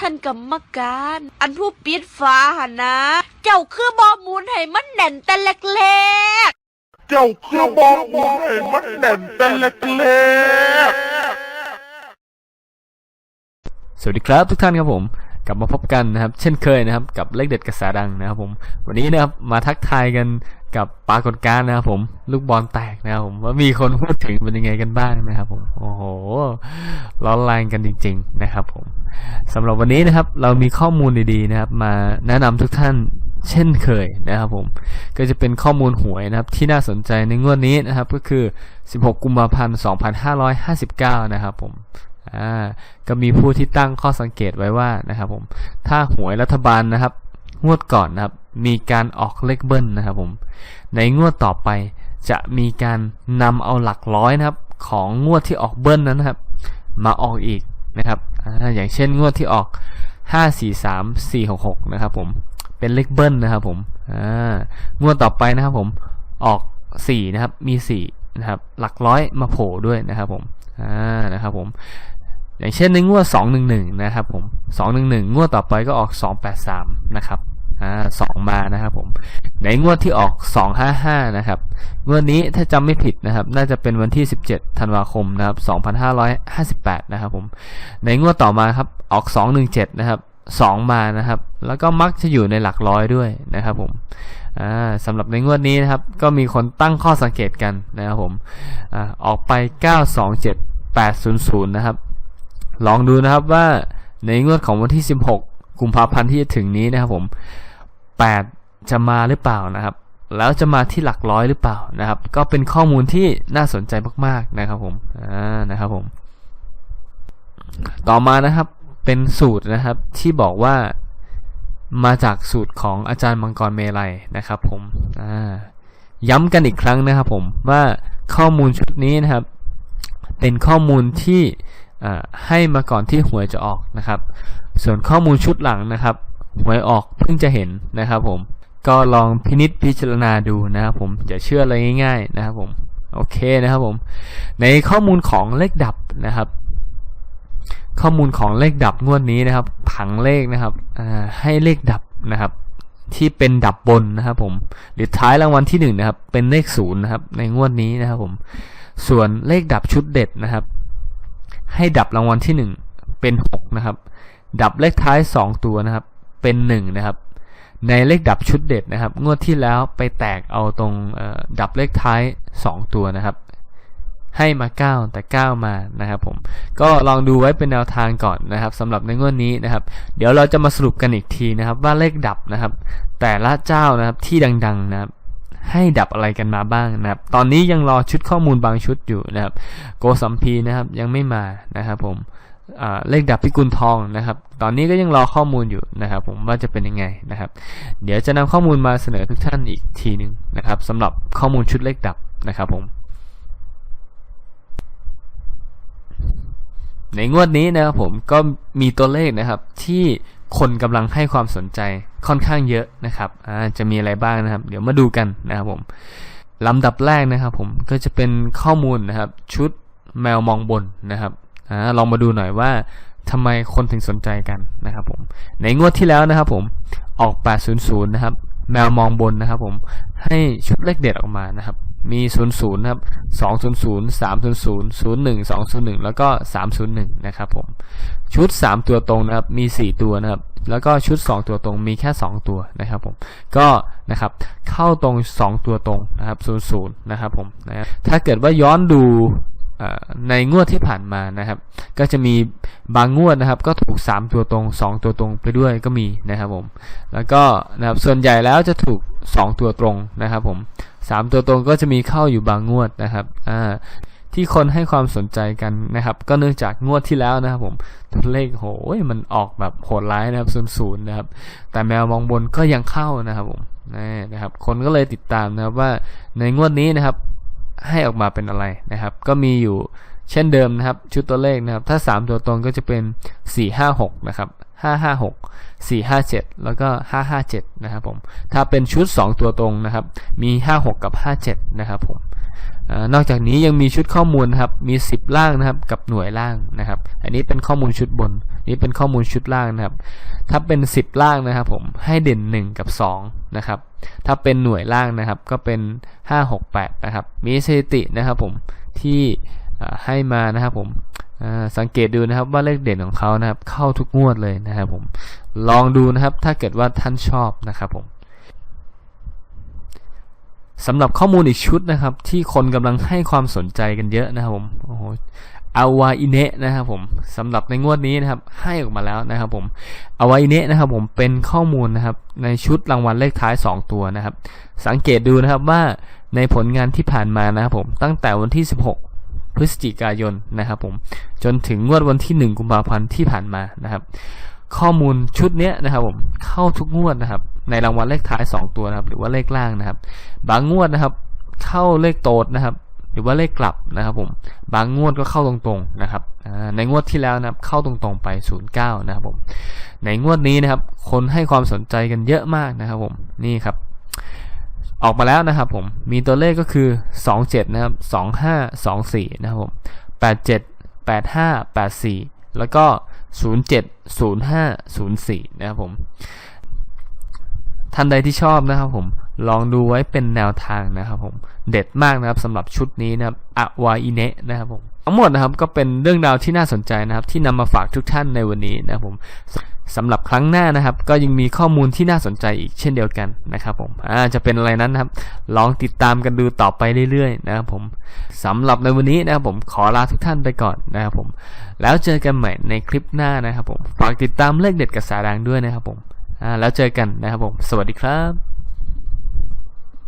ท่านกรรมการ อันผู้ปิดฟ้าหนนะ เจ้าคือบอมูลให้มันแน่นแต่เล็กเจ้าคือบอกมูลให้มันแน่นแต่เล็กๆ สวัสดีครับทุกท่านครับผม กลับมาพบกันนะครับ เช่นเคยนะครับ กับเลขเด็ดกระแสดังนะครับผม วันนี้นะครับมาทักทายกันกับปรากฏการณ์นะครับผม ลูกบอลแตกนะครับผมว่ามีคนพูดถึงเป็นยังไงกันบ้างนะครับผมโอ้โหร้อนแรงกันจริง ๆ นะครับผม สำหรับวันนี้นะครับเรามีข้อมูลดีๆนะครับ มาแนะนำทุกท่านเช่นเคยนะครับผมก็จะเป็นข้อมูลหวยนะครับที่น่าสนใจในงวดนี้นะครับ ก็คือ 16 กุมภาพันธ์ 2559 นะครับผมอ่าก็มีผู้ที่ตั้งข้อสังเกตไว้ว่านะครับผมถ้าหวยรัฐบาลนะครับ งวดก่อนนะครับ มีการออกเลขเบิ้ลนะครับผมในงวดต่อไปจะมีการนำเอาหลักร้อยนะครับ ของงวดที่ออกเบิ้ลนั้นนะครับ มาออกอีกนะครับ อย่างเช่นงวดที่ออก 5 4 3 4 6 6 นะครับผม เป็นเลขเบิ้ลนะครับผมอ่างวดต่อไปนะครับผม ออก 4 นะครับ มี 4 นะครับ หลักร้อยมาโผล่ด้วยนะครับผมอ่านะครับผม อย่างเช่นในงวด 211 นะครับผม 211 งวดต่อไปก็ออก 283 นะครับ อ่าสองมานะครับผมในงวดที่ออก255นะครับงวดนี้ถ้าจำไม่ผิดนะครับ น่าจะเป็นวันที่17ธันวาคมนะครับ2558นะครับผมในงวดต่อมาครับออก217นะครับ2มานะครับ แล้วก็มักจะอยู่ในหลักร้อยด้วยนะครับผมสำหรับในงวดนี้นะครับ ก็มีคนตั้งข้อสังเกตกันนะครับผมอ่าออกไป 927 800 นะครับ ลองดูนะครับว่าในงวดของวันที่ 16 กุมภาพันธ์ที่จะถึงนี้นะครับผม 8 จะมาหรือเปล่านะครับ แล้วจะมาที่หลักร้อยหรือเปล่านะครับ ก็เป็นข้อมูลที่น่าสนใจมากๆนะครับผมอ่านะครับผม ต่อมานะครับเป็นสูตรนะครับที่บอกว่ามาจากสูตรของอาจารย์มังกรเมลัยนะครับผมอ่าย้ำกันอีกครั้งนะครับผมว่าข้อมูลชุดนี้นะครับ เป็นข้อมูลที่ให้มาก่อนที่หวยจะออกนะครับ ส่วนข้อมูลชุดหลังนะครับ หวยออกเพิ่งจะเห็นนะครับผมก็ลองพินิจพิจารณาดูนะครับผมอย่าเชื่ออะไรง่าย ๆ นะครับผมโอเคนะครับผมในข้อมูลของเลขดับนะครับ ข้อมูลของเลขดับงวดนี้นะครับ ผังเลขนะครับให้เลขดับนะครับ ที่เป็นดับบนนะครับผมหรือท้ายรางวัลที่หนึ่งนะครับเป็นเลขศูนย์นะครับในงวดนี้นะครับผมส่วนเลขดับชุดเด็ดนะครับ ให้ดับรางวัลที่หนึ่งเป็นหกนะครับดับเลขท้ายสองตัวนะครับ เป็นหนึ่งนะครับ ในเลขดับชุดเด็ดนะครับ งวดที่แล้วไปแตกเอาตรงดับเลขท้าย 2 ตัวนะครับ ให้มา 9 แต่ 9 มานะครับผมก็ลองดูไว้เป็นแนวทางก่อนนะครับสำหรับในงวดนี้นะครับ เดี๋ยวเราจะมาสรุปกันอีกทีนะครับ ว่าเลขดับนะครับ แต่ละเจ้านะครับที่ดังๆนะครับให้ดับอะไรกันมาบ้างนะครับ ตอนนี้ยังรอชุดข้อมูลบางชุดอยู่นะครับ โกสัมพีนะครับยังไม่มานะครับผม เลขดับพิกุลทองนะครับ ตอนนี้ก็ยังรอข้อมูลอยู่นะครับ ผมว่าจะเป็นยังไงนะครับ เดี๋ยวจะนำข้อมูลมาเสนอทุกท่านอีกทีหนึ่งนะครับสำหรับข้อมูลชุดเลขดับนะครับผม ในงวดนี้นะครับผมก็มีตัวเลขนะครับ ที่คนกำลังให้ความสนใจค่อนข้างเยอะนะครับจะมีอะไรบ้างนะครับ เดี๋ยวมาดูกันนะครับผมลำดับแรกนะครับ ผมก็จะเป็นข้อมูลนะครับ ชุดแมวมองบนนะครับ อ่าลองมาดูหน่อยว่าทำไมคนถึงสนใจกันนะครับผมในงวดที่แล้วนะครับผมออก 800 นะครับ แมวมองบนนะครับผมให้ชุดเลขเด็ดออกมานะครับ มี 00 นะครับ200 300 01 201 แล้วก็ 301 นะครับผมชุด 3 ตัวตรงนะครับมี 4 ตัวนะครับ แล้วก็ชุด 2 ตัวตรงมีแค่ 2 ตัวนะครับผมก็นะครับเข้าตรง 2 ตัวตรงนะครับ00นะครับผมนะถ้าเกิดว่าย้อนดู ในงวดที่ผ่านมานะครับ ก็จะมีบางงวดนะครับ ก็ถูก 3 ตัวตรง 2 ตัวตรงไปด้วยก็มีนะครับผม แล้วก็นะครับส่วนใหญ่แล้วจะถูก 2 ตัวตรงนะครับผมสามตัวตรงก็จะมีเข้าอยู่บางงวดนะครับอ่าที่คนให้ความสนใจกันนะครับ ก็เนื่องจากงวดที่แล้วนะครับผมตัวเลขโหยมันออกแบบโหดร้ายนะครับศูนย์ศูนย์นะครับ แต่แมวมองบนก็ยังเข้านะครับผมนะครับ คนก็เลยติดตามนะครับว่าในงวดนี้นะครับ ให้ออกมาเป็นอะไรนะครับ ก็มีอยู่เช่นเดิมนะครับ ชุดตัวเลขนะครับ ถ้า 3 ตัวตรงก็จะเป็น 4 5 6 นะครับ 5 5 6 4 5 7 แล้วก็ 5 5 7 นะครับผม ถ้าเป็นชุด 2 ตัวตรงนะครับ มี 5 6 กับ 5 7 นะครับผมนอกจากนี้ยังมีชุดข้อมูลนะครับ มี 10 ล่างนะครับ กับหน่วยล่างนะครับ อันนี้เป็นข้อมูลชุดบน นี่เป็นข้อมูลชุดล่างนะครับ ถ้าเป็น 10 ล่างนะครับผมให้เด่น 1 กับ 2 นะครับ ถ้าเป็นหน่วยล่างนะครับ ก็เป็น 5 6 8 นะครับ มีสถิตินะครับผมที่ให้มานะครับผมสังเกตดูนะครับว่าเลขเด่นของเขานะครับ เข้าทุกงวดเลยนะครับผมลองดูนะครับถ้าเกิดว่าท่านชอบนะครับผมสำหรับข้อมูลอีกชุดนะครับ ที่คนกำลังให้ความสนใจกันเยอะนะครับผมโอ้โห อาวาอิเนะนะครับผมสำหรับในงวดนี้นะครับให้ออกมาแล้วนะครับผมอาวาอิเนะนะครับผมเป็นข้อมูลนะครับในชุดรางวัลเลขท้าย 2 ตัวนะครับ สังเกตดูนะครับว่าในผลงานที่ผ่านมานะครับผมตั้งแต่วันที่ 16 พฤศจิกายนนะครับผมจนถึงงวดวันที่ 1 กุมภาพันธ์ที่ผ่านมานะครับ ข้อมูลชุดนี้นะครับผมเข้าทุกงวดนะครับ ในรางวัลเลขท้าย 2 ตัวนะครับหรือว่าเลขล่างนะครับ บางงวดนะครับ เข้าเลขโตดนะครับ หรือว่าเลขกลับนะครับผมบางงวดก็เข้าตรงๆนะครับในงวดที่แล้วนะครับเข้าตรงๆไป 09 นะครับผมในงวดนี้นะครับ คนให้ความสนใจกันเยอะมากนะครับผมนี่ครับ ออกมาแล้วนะครับผมมีตัวเลขก็คือ 27 นะครับ 25 24 นะครับผม 87 85 84 แล้วก็ 07 05 04 นะครับผมท่านใดที่ชอบนะครับผมลองดูไว้เป็นแนวทางนะครับผม เด็ดมากนะครับสำหรับชุดนี้นะครับอวาอิเนะนะครับผมทั้งหมดนะครับก็เป็นเรื่องราวที่น่าสนใจนะครับ ที่นำมาฝากทุกท่านในวันนี้นะครับผมสำหรับครั้งหน้านะครับ ก็ยังมีข้อมูลที่น่าสนใจอีกเช่นเดียวกันนะครับผมอ่าจะเป็นอะไรนั้นนะครับ ลองติดตามกันดูต่อไปเรื่อยๆนะครับผมสำหรับในวันนี้นะครับผมขอลาทุกท่านไปก่อนนะครับผม แล้วเจอกันใหม่ในคลิปหน้านะครับผมฝากติดตามเลขเด็ดกับสาดังด้วยนะครับผมอ่าแล้วเจอกันนะครับผม สวัสดีครับ